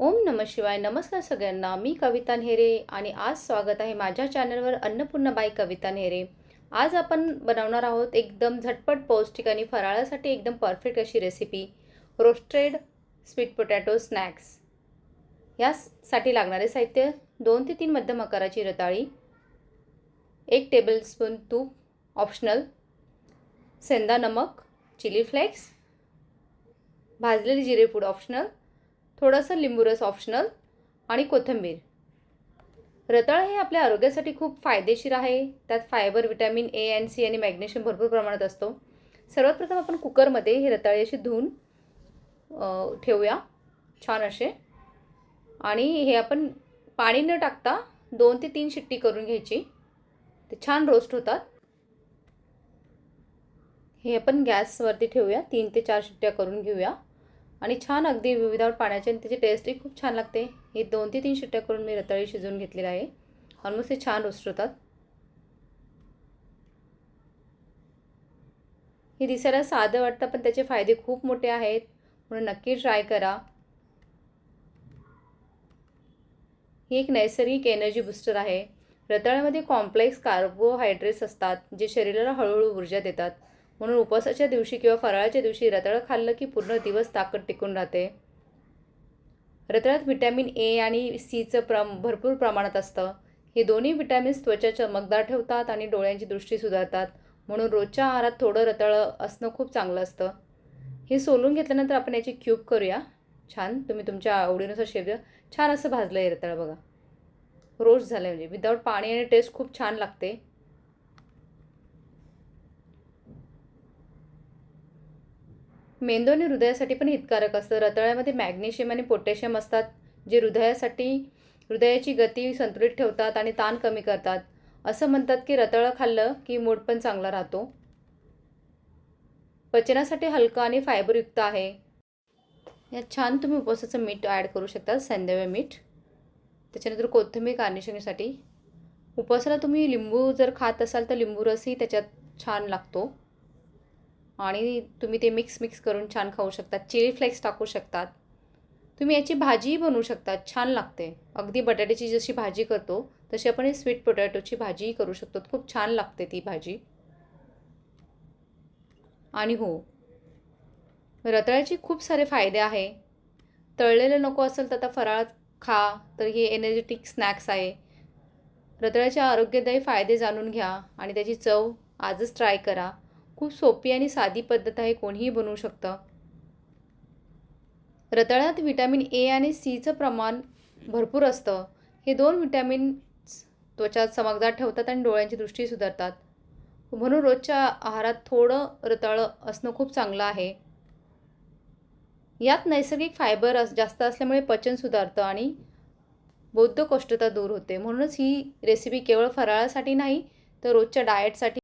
ओम नम शिवाय. नमस्कार सगळ्यांना. मी कविता नेहरे आणि आज स्वागत आहे माझ्या चॅनलवर अन्नपूर्णा बाई कविता नेहरे. आज आपण बनवणार आहोत एकदम झटपट पौष्टिक आणि फराळासाठी एकदम परफेक्ट अशी recipe roasted sweet potato snacks यासाठी लागणारे साहित्य दोन ते तीन मध्यम आकाराची रताळी एक टेबलस्पून तूप ऑप्शनल सेंदा नमक चिली फ्लेक्स भाजलेली जिरेपूड ऑप्शनल थोडंसं लिंबूरस ऑप्शनल आणि कोथिंबीर. रताळ हे आपल्या आरोग्यासाठी खूप फायदेशीर आहे. त्यात fibre vitamin A and C आणि मॅग्नेशियम भरपूर प्रमाणात असतो. सर्वात प्रथम आपण कुकरमध्ये हे रताळे धुवून ठेवूया. छान असे. आणि हे आपण पाणी न टाकता दोन ते तीन शिट्टी करून घ्यायची. ते छान रोस्ट होतात. हे आपण गॅसवरती ठेवूया. तीन ते चार शिट्ट्या करून घेऊया. आणि छान अगदी विदाऊट पाण्याचे आणि त्याची टेस्टही खूप छान लागते. हे दोन ते तीन शिट्ट्या करून मी रताळी शिजवून घेतलेलं आहे. ऑलमोस्ट हे छान रोस्ट होतात हे दिसायला साधं वाटतं पण त्याचे फायदे खूप मोठे आहेत. म्हणून नक्की ट्राय करा. ही एक नैसर्गिक एनर्जी बुस्टर आहे. रताळ्यामध्ये कॉम्प्लेक्स कार्बोहायड्रेट्स असतात जे शरीराला हळूहळू ऊर्जा देतात. म्हणून उपवासाच्या दिवशी किंवा फराळाच्या दिवशी रताळं खाल्लं की पूर्ण दिवस ताकद टिकून राहते. रताळ्यात व्हिटॅमिन ए आणि सीचं प्रम भरपूर प्रमाणात असतं. हे दोन्ही विटॅमिन्स त्वचा चमकदार ठेवतात आणि डोळ्यांची दृष्टी सुधारतात. म्हणून रोजच्या आहारात थोडं रताळं असणं खूप चांगलं असतं. हे सोलून घेतल्यानंतर आपण याची क्यूब करूया. छान तुम्ही तुमच्या आवडीनुसार शेप द्या. छान असं भाजलं आहे रताळं बघा. रोस्ट झालं म्हणजे. विदाऊट पाणी आणि टेस्ट खूप छान लागते. मेंदू आणि हृदयासाठी पण हितकारक असतं. रताळ्यामध्ये मॅग्नेशियम आणि पोटॅशियम असतात जे हृदयासाठी हृदयाची गती संतुलित ठेवतात आणि ताण कमी करतात. असं म्हणतात की रताळं खाल्लं की मूड पण चांगला राहतो. पचनासाठी हलकं आणि फायबरयुक्त आहे. यात छान तुम्ही उपवासाचं मीठ ॲड करू शकता सैंदव्य मीठ. त्याच्यानंतर कोथिंबीर गार्निशिंगसाठी उपवासाला तुम्ही लिंबू जर खात असाल तर लिंबू रसही त्याच्यात छान लागतो. आणि तुम्ही ते मिक्स मिक्स करून छान खाऊ शकता चिली फ्लेक्स टाकू शकतात. तुम्ही याची भाजीही बनवू शकता छान लागते. अगदी बटाट्याची जशी भाजी करतो तशी आपण ही स्वीट पोटॅटोची भाजीही करू शकतो. खूप छान लागते ती भाजी. आणि हो रताळ्याचे खूप सारे फायदे आहे. तळलेलं नको असेल तर आता फराळ खा तर हे एनर्जेटिक स्नॅक्स आहे. रताळ्याचे आरोग्यदायी फायदे जाणून घ्या आणि त्याची चव आजच ट्राय करा. खूप सोपी आणि साधी पद्धत आहे कोणीही बनवू शकतं. रताळ्यात विटॅमिन ए आणि सीचं प्रमाण भरपूर असतं. हे दोन विटॅमिन्स त्वचा चमकदार ठेवतात आणि डोळ्यांची दृष्टी सुधारतात. म्हणून रोजच्या आहारात थोडं रताळं असणं खूप चांगलं आहे. यात नैसर्गिक फायबर अस जास्त असल्यामुळे पचन सुधारतं आणि बौद्ध कोष्ठता दूर होते. म्हणूनच ही रेसिपी केवळ फराळासाठी नाही तर रोजच्या डाएटसाठी